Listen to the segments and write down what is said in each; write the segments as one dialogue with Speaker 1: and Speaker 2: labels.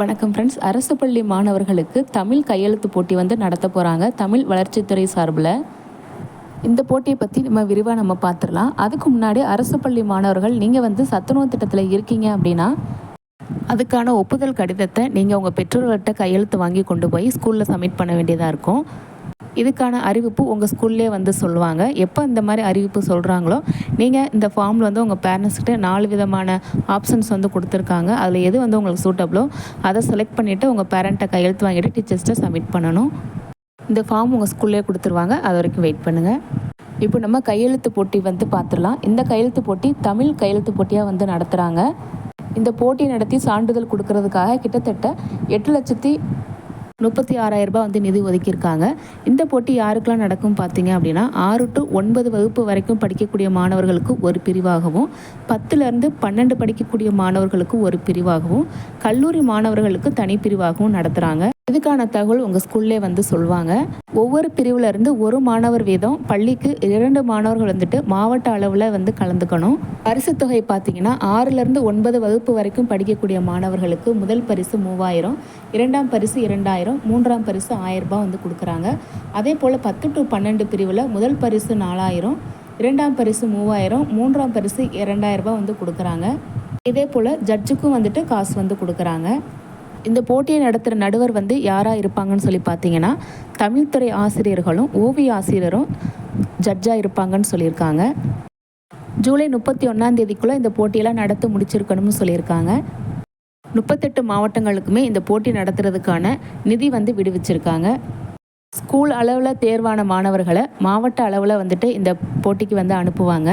Speaker 1: வணக்கம் ஃப்ரெண்ட்ஸ் அரசு பள்ளி மாணவர்களுக்கு தமிழ் கையெழுத்து போட்டி வந்து நடத்த போகிறாங்க தமிழ் வளர்ச்சித்துறை சார்பில். இந்த போட்டியை பற்றி நம்ம விரிவாக நம்ம பார்த்துடலாம். அதுக்கு முன்னாடி அரசு பள்ளி மாணவர்கள் நீங்கள் வந்து சத்துணவு திட்டத்தில் இருக்கீங்க அப்படின்னா அதுக்கான ஒப்புதல் கடிதத்தை நீங்கள் உங்கள் பெற்றோர்கள்ட்ட கையெழுத்து வாங்கி கொண்டு போய் ஸ்கூலில் சப்மிட் பண்ண வேண்டியதாக இருக்கும். இதுக்கான அறிவிப்பு உங்கள் ஸ்கூல்லே வந்து சொல்லுவாங்க. எப்போ இந்த மாதிரி அறிவிப்பு சொல்கிறாங்களோ நீங்கள் இந்த ஃபார்மில் வந்து உங்கள் பேரண்ட்ஸ்கிட்ட நாலு விதமான ஆப்ஷன்ஸ் வந்து கொடுத்துருக்காங்க. அதில் எது வந்து உங்களுக்கு சூட்டபிளோ அதை செலக்ட் பண்ணிவிட்டு உங்கள் பேரண்ட்டை கையெழுத்து வாங்கிட்டு டீச்சர்ஸ்ட்டை சப்மிட் பண்ணணும். இந்த ஃபார்ம் உங்கள் ஸ்கூல்லே கொடுத்துருவாங்க. அது வரைக்கும் வெயிட் பண்ணுங்கள் இப்போ நம்ம கையெழுத்து போட்டி வந்து பார்த்துடலாம். இந்த கையெழுத்து போட்டி தமிழ் கையெழுத்து போட்டியாக வந்து நடத்துகிறாங்க இந்த போட்டி நடத்தி சான்றிதழ் கொடுக்கறதுக்காக கிட்டத்தட்ட எட்டு லட்சத்தி முப்பத்தி ஆறாயிரம் ரூபாய் வந்து நிதி ஒதுக்கியிருக்காங்க. இந்த போட்டி யாருக்கெல்லாம் நடக்கும் பார்த்தீங்க அப்படின்னா ஆறு டு ஒன்பது வகுப்பு வரைக்கும் படிக்கக்கூடிய மாணவர்களுக்கு ஒரு பிரிவாகவும் பத்துலேருந்து பன்னெண்டு படிக்கக்கூடிய மாணவர்களுக்கு ஒரு பிரிவாகவும் கல்லூரி மாணவர்களுக்கு தனிப்பிரிவாகவும் நடத்துகிறாங்க இதுக்கான தகவல் உங்கள் ஸ்கூல்லே வந்து சொல்லுவாங்க ஒவ்வொரு பிரிவில் இருந்து ஒரு மாணவர் வீதம் பள்ளிக்கு இரண்டு மாணவர்கள் வந்துட்டு மாவட்ட அளவில் வந்து கலந்துக்கணும். பரிசு தொகை பார்த்தீங்கன்னா ஆறுலேருந்து ஒன்பது வகுப்பு வரைக்கும் படிக்கக்கூடிய மாணவர்களுக்கு முதல் பரிசு மூவாயிரம் இரண்டாம் பரிசு இரண்டாயிரம் மூன்றாம் பரிசு ஆயிரம் ரூபாய் வந்து கொடுக்குறாங்க. அதே போல் பத்து டு பன்னெண்டு பிரிவில் முதல் பரிசு நாலாயிரம் இரண்டாம் பரிசு மூவாயிரம் மூன்றாம் பரிசு இரண்டாயிரம் ரூபாய் வந்து கொடுக்குறாங்க. இதே போல் ஜட்ஜுக்கும் வந்துட்டு காசு வந்து கொடுக்குறாங்க. இந்த போட்டியை நடத்துகிற நடுவர் வந்து யாராக இருப்பாங்கன்னு சொல்லி பார்த்தீங்கன்னா தமிழ்துறை ஆசிரியர்களும் ஓவிய ஆசிரியரும் ஜட்ஜாக இருப்பாங்கன்னு சொல்லியிருக்காங்க. ஜூலை முப்பத்தி ஒன்றாம் தேதிக்குள்ளே இந்த போட்டியெல்லாம் நடத்த முடிச்சிருக்கணும்னு சொல்லியிருக்காங்க. முப்பத்தெட்டு மாவட்டங்களுக்குமே இந்த போட்டி நடத்துறதுக்கான நிதி வந்து விடுவிச்சிருக்காங்க. ஸ்கூல் அளவில் தேர்வான மாணவர்களை மாவட்ட அளவில் வந்துட்டு இந்த போட்டிக்கு வந்து அனுப்புவாங்க.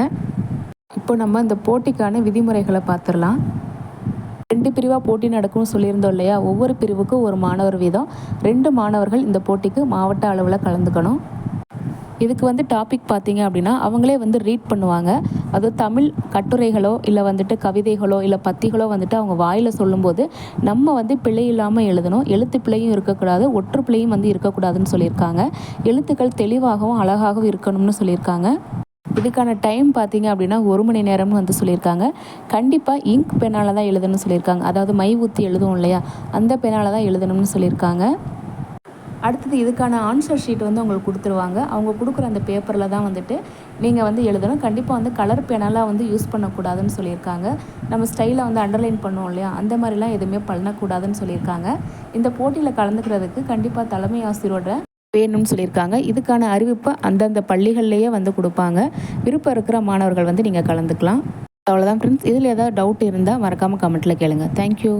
Speaker 1: இப்போ நம்ம இந்த போட்டிக்கான விதிமுறைகளை பார்த்துடலாம். ரெண்டு பிரிவாக போட்டி நடக்கும்னு சொல்லியிருந்தோம் இல்லையா? ஒவ்வொரு பிரிவுக்கும் ஒரு மாணவர் வீதம். ரெண்டு மாணவர்கள் இந்த போட்டிக்கு மாவட்ட அளவில் கலந்துக்கணும். இதுக்கு வந்து டாபிக் பார்த்தீங்க அப்படின்னா அவங்களே வந்து ரீட் பண்ணுவாங்க. அது தமிழ் கட்டுரைகளோ இல்லை வந்துட்டு கவிதைகளோ இல்லை பத்திகளோ வந்துட்டு அவங்க வாயில் சொல்லும்போது நம்ம வந்து பிழை இல்லாமல் எழுதணும். எழுத்து பிழையும் இருக்கக்கூடாது ஒற்று பிழையும் வந்து இருக்கக்கூடாதுன்னு சொல்லியிருக்காங்க. எழுத்துக்கள் தெளிவாகவும் அழகாகவும் இருக்கணும்னு சொல்லியிருக்காங்க. இதுக்கான டைம் பார்த்தீங்க அப்படின்னா ஒரு மணி நேரம்னு வந்து சொல்லியிருக்காங்க. கண்டிப்பாக இங்க் பெனால் தான் எழுதணும்னு சொல்லியிருக்காங்க. அதாவது மை ஊற்றி எழுதுவோம் இல்லையா? அந்த பெனால் தான் எழுதணும்னு சொல்லியிருக்காங்க. அடுத்தது இதுக்கான ஆன்சர் ஷீட் வந்து உங்களுக்கு கொடுத்துருவாங்க. அவங்க கொடுக்குற அந்த பேப்பரில் தான் வந்துட்டு நீங்கள் வந்து எழுதணும். கண்டிப்பாக வந்து கலர் பேனலாக வந்து யூஸ் பண்ணக்கூடாதுன்னு சொல்லியிருக்காங்க. நம்ம ஸ்டைலை வந்து அண்டர்லைன் பண்ணுவோம் இல்லையா? அந்த மாதிரிலாம் எதுவுமே பண்ணக்கூடாதுன்னு சொல்லியிருக்காங்க. இந்த போட்டியில் கலந்துக்கிறதுக்கு கண்டிப்பாக தலைமை ஆசிரியரோட வேணும்னு சொல்லியிருக்காங்க. இதுக்கான அறிவிப்பை அந்தந்த பள்ளிகள்லேயே வந்து கொடுப்பாங்க. விருப்பம் இருக்கிற மாணவர்கள் வந்து நீங்கள் கலந்துக்கலாம். அவ்வளோதான் ஃப்ரெண்ட்ஸ் இதில் ஏதாவது டவுட் இருந்தால் மறக்காமல் கமெண்ட்டில் கேளுங்கள் தேங்க்யூ